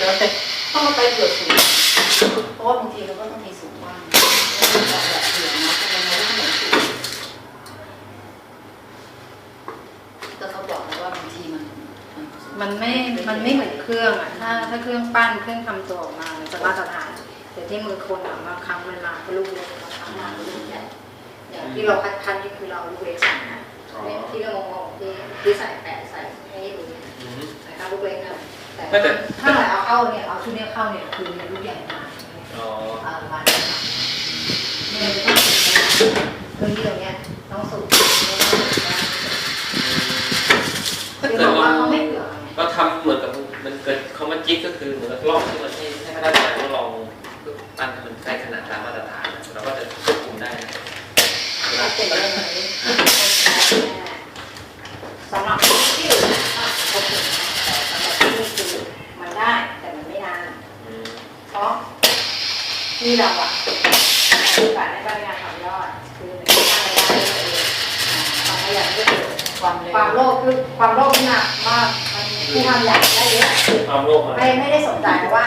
แล้วแต่ต้องมาไปเกือสูงเพราะว่าบางทีเราก็ต้องมีสูงบ้างแบบเผื่อนะเพราะมันไม่ได้เหมือนสูงแต่เขาบอกแล้วว่าบางทีมัน มันไม่ มันไม่เหมือนเครื่องอะ ถ้าถ้าเครื่องปั้นเครื่องทำตัวออกมามันจะมาตรฐาน แต่ที่มือคนอะบางครั้งมันมาก็ลูกเล็กบางครั้งมาก็ลูกใหญ่อย่างที่เราคัดคันนี่คือเราลูกเล็กสั่งนะที่เรามองๆที่ที่ใส่แปะใส่ให้ดูเนี่ย อืม ใส่ข้าวลูกเล็กนะ แต่ไม่แต่ถ้าเราเอาเข้าเนี่ยเอาชุดเนี้ยเข้าเนี่ยคือเนี่ยลูกใหญ่มาอ๋อเอาประมาณนี้ค่ะเนี่ยมันต้องสุดนะเรื่องที่ตรงเนี้ยต้องสุดไม่ต้องสุดนะถ้าคือเกิบดอกว่าเราเขาไม่เผื่อไงเราทำเหมือนกับมันเกิดคำว่าจิ๊กก็คือเหมือนกับลอกที่มันให้ให้พนักงานทดลองปั้นให้มันได้ขนาดตามมาตรฐานนะเราก็จะควบคุมได้นะเวลา เป็นเรื่องนี้สำหรับที่อื่นนะคะก็ถึงแต่สำหรับที่นี่คือมันได้แต่มันไม่นาน อืม เพ ราะที่เราอะคือการในบริการทำยอด คือมันสร้างรายได้ให้ตัวเองความขยันก็คือความเร็วความโลภคือความโลภนี่หนักมากมันผู้ทำอยากได้เยอะความโลภมาไม่ไม่ได้สนใจว่า